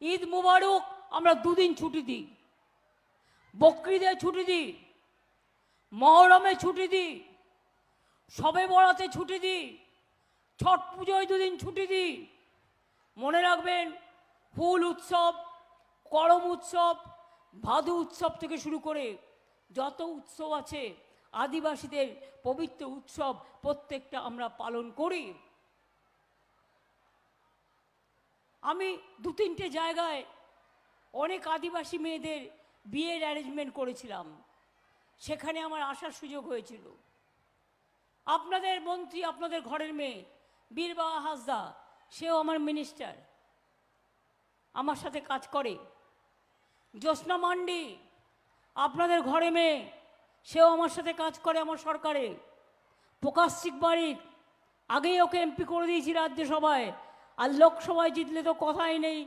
ঈদ মুবারক আমরা দুদিন ছুটি দিই। বকরিদে ছুটি দিই। মহরমে ছুটি দিই। সবে বড়াতে ছুটি দিই। ছট পুজোয় দুদিন ছুটি দিই। মনে রাখবেন, ফুল উৎসব, করম উৎসব, ভাদু উৎসব থেকে শুরু করে যত উৎসব আছে, আদিবাসীদের পবিত্র উৎসব প্রত্যেকটা আমরা পালন করি। আমি দু তিনটে জায়গায় অনেক আদিবাসী মেয়েদের বিয়ের অ্যারেঞ্জমেন্ট করেছিলাম। সেখানে আমার আসার সুযোগ হয়েছিল। আপনাদের মন্ত্রী, আপনাদের ঘরের মেয়ে বীরবাহা হাসদা, সেও আমার মিনিস্টার আমার সাথে কাজ করে। জ্যোৎস্না মান্ডি, আপনাদের ঘরে মেয়ে, সেও আমার সাথে কাজ করে আমার সরকারে। প্রকাশ বাড়ির আগেই ওকে এমপি করে দিয়েছি রাজ্যসভায়। আর লোকসভায় জিতলে তো কথাই নেই।